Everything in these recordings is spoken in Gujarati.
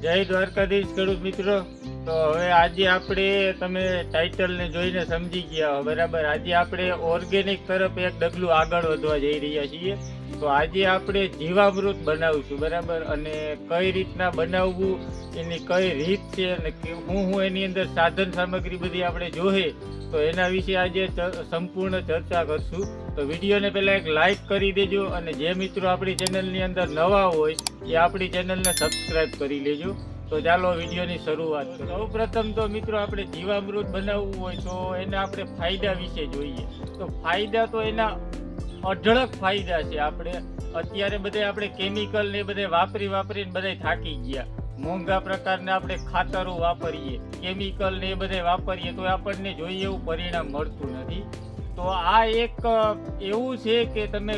જય દ્વારકાધીશ ખેડૂત મિત્રો. તો હવે આજે આપણે તમે ટાઇટલને જોઈને સમજી ગયા હો, બરાબર? આજે આપણે ઓર્ગેનિક તરફ એક ડગલું આગળ વધવા જઈ રહ્યા છીએ. તો આજે આપણે જીવામૃત બનાવશું, બરાબર? અને કઈ રીતના બનાવવું, એની કઈ રીત છે, અને હું હું એની અંદર સાધન સામગ્રી બધી આપણે જોહે, તો એના વિશે આજે સંપૂર્ણ ચર્ચા કરશું. તો વિડીયોને પહેલાં એક લાઈક કરી દેજો, અને જે મિત્રો આપણી ચેનલની અંદર નવા હોય, એ આપણી ચેનલને સબસ્ક્રાઈબ કરી લેજો. તો ચાલો વિડીયોની શરૂઆત કરીએ. સૌ પ્રથમ તો મિત્રો આપણે જીવામૃત બનાવવું હોય તો એના આપણે ફાયદા વિશે જોઈએ. તો ફાયદા તો એના અઢળક ફાયદા છે આપણે. અત્યારે બધે આપણે કેમિકલ ને બધે વાપરી વાપરીને બધે થાકી ગયા. મોંઘા પ્રકારના આપણે ખાતરો વાપરીએ. કેમિકલ ને બધે વાપરીએ તો આપણને જોઈએ એવું પરિણામ મળતું નથી. તો આ એક એવું છે કે તમે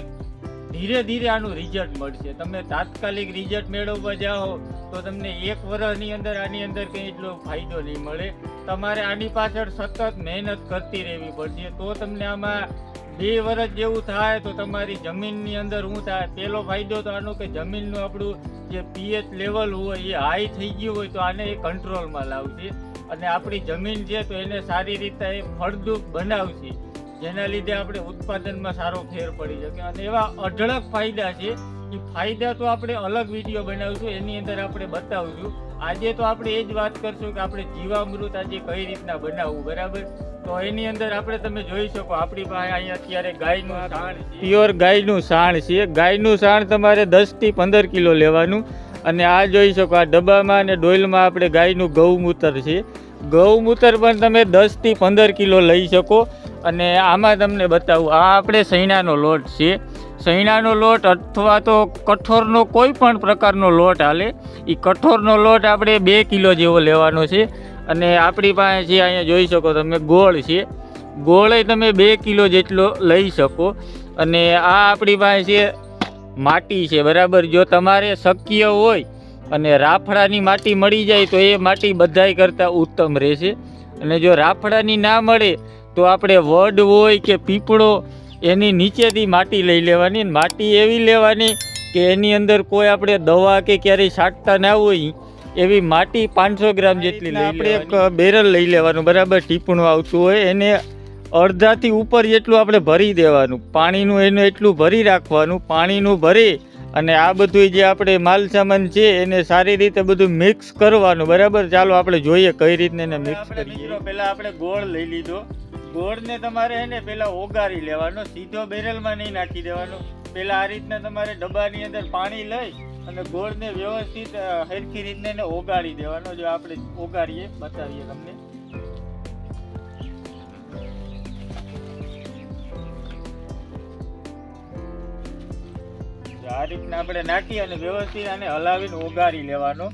ધીરે ધીરે આનું રિઝલ્ટ મળશે. તમે તાત્કાલિક રિઝલ્ટ મેળવવા જાઓ તો તમને એક વર્ષની અંદર આની અંદર કંઈ એટલો ફાયદો નહીં મળે. તમારે આની પાછળ સતત મહેનત કરતી રહેવી પડશે. તો તમને આમાં બે વર્ષ જેવું થાય તો તમારી જમીનની અંદર શું થાય. પહેલો ફાયદો તો આનો કે જમીનનું આપણું જે પીએચ લેવલ હોય એ હાઈ થઈ ગયું હોય તો આને એ કંટ્રોલમાં લાવશે અને આપણી જમીન છે તો એને સારી રીતે એ ફળદ્રુપ બનાવશે જેના લીધે આપણે ઉત્પાદનમાં સારો ફેર પડી શકે. અને એવા અઢળક ફાયદા છે ફાયદા તો આપણે અલગ વીડિયો બનાવીશું, એની અંદર આપણે બતાવીશું. આજે તો આપણે એ જ વાત કરશું કે આપણે જીવામૃત આજે કઈ રીતના બનાવવું, બરાબર? તો એની અંદર આપણે તમે જોઈ શકો, આપણી પાસે અહીંયા અત્યારે ગાયનું સાણ પ્યોર ગાયનું સાણ છે. ગાયનું સાણ તમારે દસથી પંદર કિલો લેવાનું. અને આ જોઈ શકો, આ ડબ્બામાં અને ડોઇલમાં આપણે ગાયનું ગૌમૂત્ર છે. ગૌમૂત્ર પણ તમે દસથી પંદર કિલો લઈ શકો. અને આમાં તમને બતાવું, આ આપણે સૈણાનો લોટ છે. સૈણાનો લોટ અથવા તો કઠોરનો કોઈ પણ પ્રકારનો લોટ હાલે એ કઠોરનો લોટ આપણે બે કિલો જેવો લેવાનો છે. અને આપણી પાસે જે અહીંયા જોઈ શકો તમે ગોળ છે. ગોળે તમે બે કિલો જેટલો લઈ શકો. અને આ આપણી પાસે છે માટી છે, બરાબર? જો તમારે શક્ય હોય અને રાફડાની માટી મળી જાય તો એ માટી બધાય કરતાં ઉત્તમ રહેશે. અને જો રાફડાની ના મળે તો આપણે વડ હોય કે પીપળો એની નીચેથી માટી લઈ લેવાની માટી એવી લેવાની કે એની અંદર કોઈ આપણે દવા કે ક્યારેય છાંટતા ના હોય એવી માટી પાંચસો ગ્રામ જેટલી લઈ આપણે એક બેરલ લઈ લેવાનું બરાબર? ટીપણું આવતું હોય એને અડધાથી ઉપર જેટલું આપણે ભરી દેવાનું. પાણીનું એનું એટલું ભરી રાખવાનું પાણીનું ભરી અને આ બધું જે આપણે માલ સામાન છે એને સારી રીતે બધું મિક્સ કરવાનું બરાબર? ચાલો આપણે જોઈએ કઈ રીતને એને મિક્સ કરીએ. પહેલાં આપણે ગોળ લઈ લીધો. ગોળને તમારે હે ને પેલા ઓગાળી લેવાનો, સીધો બેરલમાં નહીં નાખી દેવાનો. પેલા આ રીતના તમારે ડબ્બાની અંદર પાણી લઈ અને ગોળને વ્યવસ્થિત હરખી રીતને એને ઓગાળી દેવાનો. જો આપણે ઓગાળીએ બતાવીએ તમને. આ રીતના આપણે નાખી અને વ્યવસ્થિત આને હલાવીને ઓગાળી લેવાનો.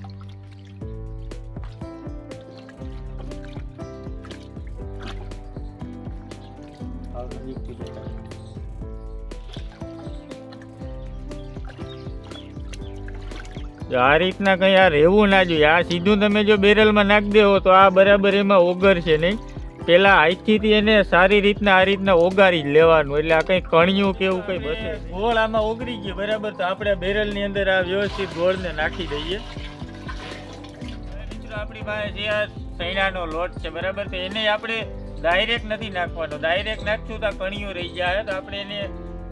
જો આ રીતના કંઈ આ રહેવું ના જોઈએ. આ સીધું તમે જો બેરલમાં નાખી દેવો તો આ બરાબર એમાં ઓગરશે નહીં. પેલા આઈથી એને સારી રીતના આ રીતના ઓગાળી જ લેવાનું. એટલે આ કંઈ કણિયું કે એવું કંઈ બસે ગોળ આમાં ઓગળી ગયું. બરાબર તો આપણે બેરલની અંદર આ વ્યવસ્થિત ગોળને નાખી દઈએ. મિત્રો આપણી પાસે જે આ સૈણાનો લોટ છે બરાબર? તો એને આપણે ડાયરેક્ટ નથી નાખવાનો. ડાયરેક્ટ નાખશું તો કણીઓ રહી જાય તો આપણે એને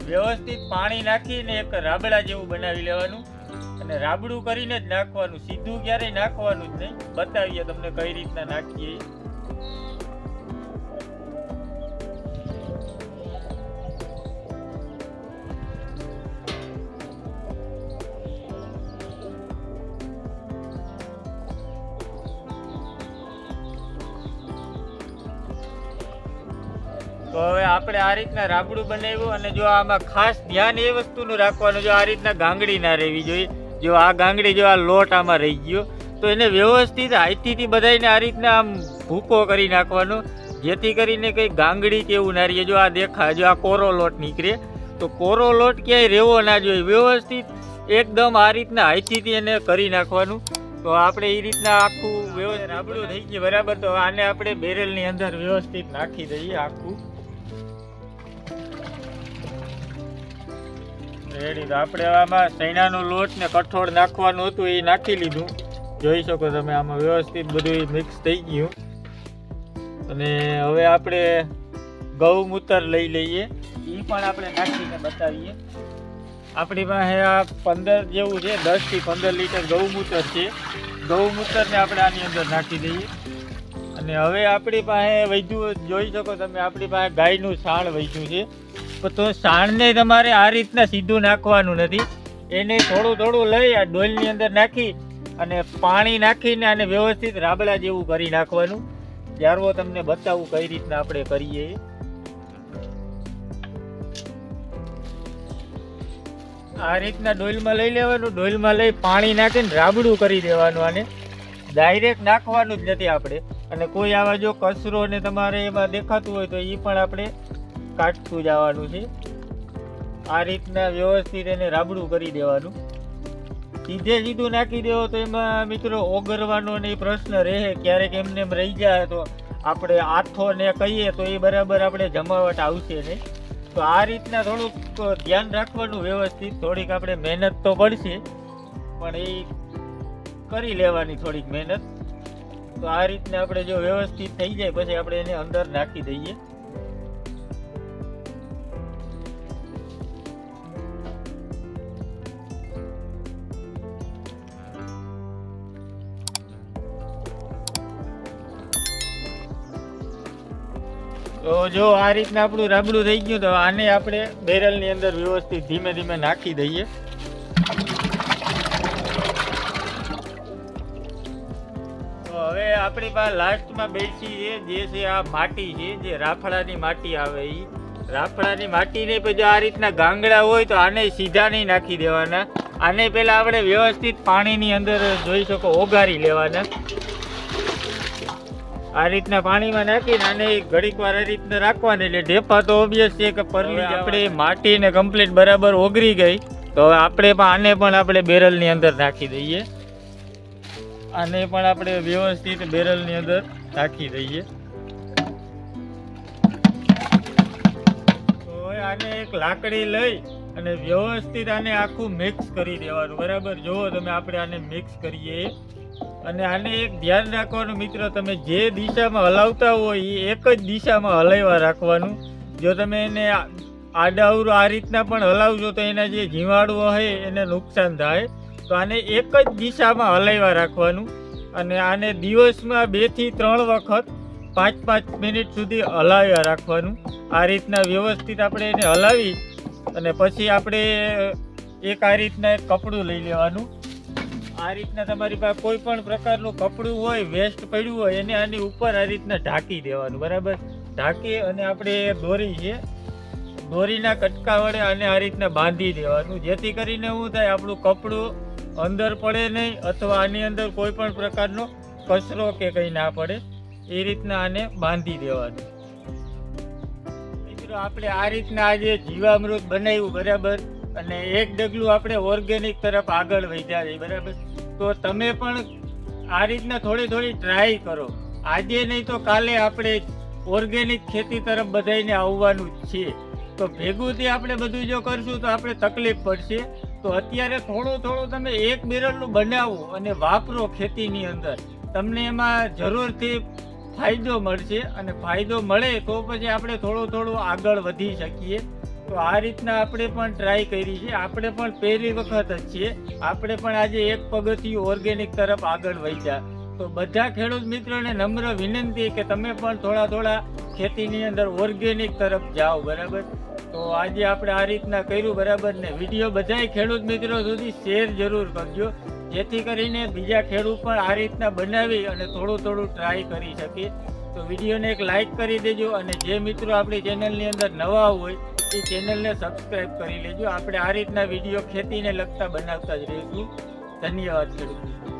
વ્યવસ્થિત પાણી નાખીને એક રાબડા જેવું બનાવી લેવાનું અને રાબડું કરીને જ નાખવાનું. સીધું ક્યારેય નાખવાનું જ નહીં. બતાવીએ તમને કઈ રીતના નાખીએ. તો હવે આપણે આ રીતના રાબડું બનાવ્યું અને જો આમાં ખાસ ધ્યાન એ વસ્તુનું રાખવાનું જો આ રીતના ગાંગડી ના રહેવી જોઈએ. જો આ ગાંગડી જો આ લોટ આમાં રહી ગયો તો એને વ્યવસ્થિત હાથીથી બધાને આ રીતના આમ ભૂકો કરી નાખવાનો. જેથી કરીને કંઈ ગાંગડી કેવું ના રહીએ જો આ દેખા જો આ કોરો લોટ નીકળે તો કોરો લોટ ક્યાંય રહેવો ના જોઈએ. વ્યવસ્થિત એકદમ આ રીતના હાથીથી એને કરી નાખવાનું. તો આપણે એ રીતના આખું વ્યવસ્થિત રાબડું થઈ ગયું બરાબર. તો આને આપણે બેરેલની અંદર વ્યવસ્થિત નાખી દઈએ આખું. રેડી. આપણે આમાં સૈણાનો લોટ ને કઠોળ નાખવાનું હતું, એ નાખી લીધું. જોઈ શકો તમે, આમાં વ્યવસ્થિત બધું મિક્સ થઈ ગયું. અને હવે આપણે ગૌમૂત્ર લઈ લઈએ. એ પણ આપણે નાખીને બતાવીએ. આપણી પાસે આ પંદર જેવું છે દસથી પંદર લીટર ગૌમૂત્ર છે. ગૌમૂત્રને આપણે આની અંદર નાખી દઈએ. અને હવે આપણી પાસે વૈધું જોઈ શકો તમે, આપણી પાસે ગાયનું છાણ વૈધું છે. તો સાણને તમારે આ રીતના સીધું નાખવાનું નથી. એને થોડું થોડું લઈ આ ડોલની અંદર નાખી અને પાણી નાખીને આને વ્યવસ્થિત રાબડા જેવું કરી નાખવાનું. ત્યારવો તમને બતાવું કઈ રીતના આપણે કરીએ. આ રીતના ડોલમાં લઈ લેવાનું, ડોલમાં લઈ પાણી નાખીને રાબડું કરી દેવાનું આને. ડાયરેક્ટ નાખવાનું જ નથી આપણે. અને કોઈ આવા જો કચરો ને તમારે એમાં દેખાતું હોય તો એ પણ આપણે કાઢતું જવાનું છે. આ રીતના વ્યવસ્થિત એને રાબડું કરી દેવાનું. સીધે સીધું નાખી દેવો તો એમાં મિત્રો ઓગરવાનો ને પ્રશ્ન રહે. ક્યારેક એમને એમ રહી જાય તો આપણે આથો ને કહીએ તો એ બરાબર આપણે જમાવટ આવશે નહીં. તો આ રીતના થોડુંક ધ્યાન રાખવાનું વ્યવસ્થિત. થોડીક આપણે મહેનત તો પડશે, પણ એ કરી લેવાની થોડીક મહેનત. તો આ રીતના આપણે જો વ્યવસ્થિત થઈ જાય, પછી આપણે એને અંદર નાખી દઈએ. તો જો આ રીતના આપણું રાબડું થઈ ગયું તો આને આપણે બેરલની અંદર વ્યવસ્થિત ધીમે ધીમે નાખી દઈએ. તો હવે આપણી પાસે લાસ્ટમાં બેસી છે, જે છે આ માટી છે, જે રાફડાની માટી આવે એ રાફડાની માટીને પછી આ રીતના ગાંગડા હોય તો આને સીધા નહીં નાખી દેવાના. આને પહેલાં આપણે વ્યવસ્થિત પાણીની અંદર જોઈ શકો ઓગાળી લેવાના. આ રીતના પાણીમાં નાખીને આને ઘડીક વાર આ રીતના રાખવાની. એટલે ઢેફા તો ઓબ્વિયસ છે કે પરલી આપણે માટીને કમ્પ્લીટ બરાબર ઓગળી ગઈ. તો હવે આપણે પણ આને પણ આપણે બેરલની અંદર નાખી દઈએ. આને પણ આપણે વ્યવસ્થિત બેરલની અંદર નાખી દઈએ. તો હવે આને એક લાકડી લઈ અને વ્યવસ્થિત આને આખું મિક્સ કરી દેવાનું. બરાબર? જુઓ તમે આપણે આને મિક્સ કરીએ. અને આને એક ધ્યાન રાખવાનું મિત્રો, તમે જે દિશામાં હલાવતા હોય એ એક જ દિશામાં હલાવ્યા રાખવાનું. જો તમે એને આડાઉર આ રીતના પણ હલાવજો તો એના જે જીવાણુઓ હોય એને નુકસાન થાય. તો આને એક જ દિશામાં હલાવ્યા રાખવાનું અને આને દિવસમાં બેથી ત્રણ વખત પાંચ પાંચ મિનિટ સુધી હલાવ્યા રાખવાનું. આ રીતના વ્યવસ્થિત આપણે એને હલાવી અને પછી આપણે એક આ રીતના એક કપડું લઈ લેવાનું. આ રીતના તમારી પાસે કોઈ પણ પ્રકારનું કપડું હોય, વેસ્ટ પડ્યું હોય, એને આની ઉપર આ રીતના ઢાંકી દેવાનું, બરાબર? ઢાંકી અને આપણે દોરી છે, દોરીના કટકા વડે આને આ રીતના બાંધી દેવાનું. જેથી કરીને શું થાય, આપણું કપડું અંદર પડે નહીં અથવા આની અંદર કોઈ પણ પ્રકારનો કચરો કે કંઈ ના પડે, એ રીતના આને બાંધી દેવાનું. મિત્રો, આપણે આ રીતના આજે જીવામૃત બનાવ્યું, બરાબર? અને એક ડગલું આપણે ઓર્ગેનિક તરફ આગળ વધ્યા છીએ બરાબર? તો તમે પણ આ રીતના થોડી થોડી ટ્રાય કરો. આજે નહીં તો કાલે આપણે ઓર્ગેનિક ખેતી તરફ બધાઈને આવવાનું જ છે. તો ભેગુંથી આપણે બધું જો કરશું તો આપણે તકલીફ પડશે. તો અત્યારે થોડું થોડું તમે એક બેરલનું બનાવો અને વાપરો ખેતીની અંદર. તમને એમાં જરૂરથી ફાયદો મળશે અને ફાયદો મળે તો પછી આપણે થોડું થોડું આગળ વધી શકીએ. તો આ રીતના આપણે પણ ટ્રાય કરી છે. આપણે પણ પહેલી વખત જ છીએ. આપણે પણ આજે એક પગથિયું ઓર્ગેનિક તરફ આગળ વધ્યા. તો બધા ખેડૂત મિત્રોને નમ્ર વિનંતી કે તમે પણ થોડા થોડા ખેતીની અંદર ઓર્ગેનિક તરફ જાઓ, બરાબર? તો આજે આપણે આ રીતના કર્યું, બરાબર? ને વીડિયો બધાય ખેડૂત મિત્રો સુધી શેર જરૂર કરજો. જેથી કરીને બીજા ખેડૂત પણ આ રીતના બનાવી અને થોડું થોડું ટ્રાય કરી શકે. તો વિડીયોને એક લાઈક કરી દેજો અને જે મિત્રો આપણી ચેનલની અંદર નવા હોય એ ચેનલને સબસ્ક્રાઈબ કરી લેજો. આપણે આ રીતના વીડિયો ખેતીને લગતા બનાવતા જ રહીશું. ધન્યવાદ ખેડૂત